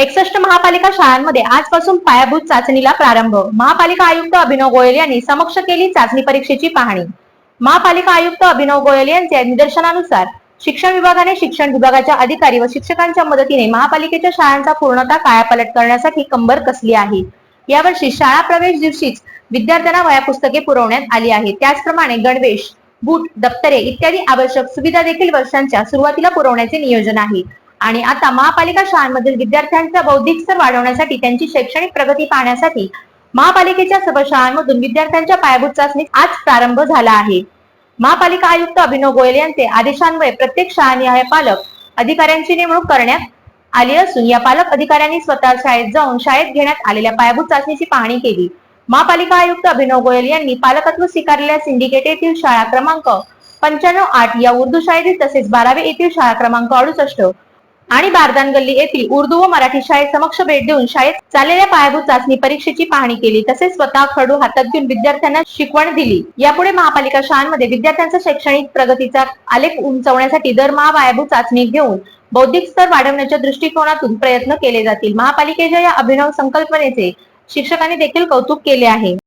एकसष्ट महापालिका शाळांमध्ये आजपासून पायाभूत चाचणीला प्रारंभ. महापालिका आयुक्त अभिनव गोयल यांनी समक्ष केली चाचणी परीक्षेची पाहणी. महापालिका आयुक्त अभिनव गोयल यांच्या निदर्शनानुसार शिक्षण विभागाने शिक्षण विभागाच्या अधिकारी व शिक्षकांच्या मदतीने महापालिकेच्या शाळांचा पूर्णतः कायापालट करण्यासाठी कंबर कसली आहे. यावर्षी शाळा प्रवेश दिवशीच विद्यार्थ्यांना वया पुस्तके पुरवण्यात आली आहे त्याचप्रमाणे गणवेश बूट दप्तरे इत्यादी आवश्यक सुविधा देखील वर्षांच्या सुरुवातीला पुरवण्याचे नियोजन आहे. आणि आता महापालिका शाळांमधील विद्यार्थ्यांचा बौद्धिक स्तर वाढवण्यासाठी त्यांची शैक्षणिक प्रगती पाहण्यासाठी महापालिकेच्या सर्व शाळांमधून विद्यार्थ्यांच्या पायाभूत चाचणी आज प्रारंभ झाला आहे. महापालिका आयुक्त अभिनव गोयल यांचे आदेशान्वये प्रत्येक शाळानिहाय पालक अधिकाऱ्यांची नेमणूक करण्यात आली असून या पालक अधिकाऱ्यांनी स्वतः शाळेत जाऊन शाळेत घेण्यात आलेल्या पायाभूत चाचणीची पाहणी केली. महापालिका आयुक्त अभिनव गोयल यांनी पालकत्व स्वीकारलेल्या सिंडिकेट येथील शाळा क्रमांक पंच्याण्णव आठ या उर्दू शाळेतील तसेच बारावी येथील शाळा क्रमांक अडुसष्ट आणि बारदान गल्ली येथील उर्दू व मराठी शाळेत समक्ष भेट देऊन शाळेत चाललेल्या पायाभूत चाचणी परीक्षेची पाहणी केली. तसेच स्वतः खडू हातात घेऊन विद्यार्थ्यांना शिकवण दिली. यापुढे महापालिका शाळांमध्ये विद्यार्थ्यांचा शैक्षणिक प्रगतीचा आलेख उंचवण्यासाठी दरमहा पायाभूत चाचणी घेऊन बौद्धिक स्तर वाढवण्याच्या दृष्टिकोनातून प्रयत्न केले जातील. महापालिकेच्या या अभिनव संकल्पनेचे शिक्षकांनी देखील कौतुक केले आहे.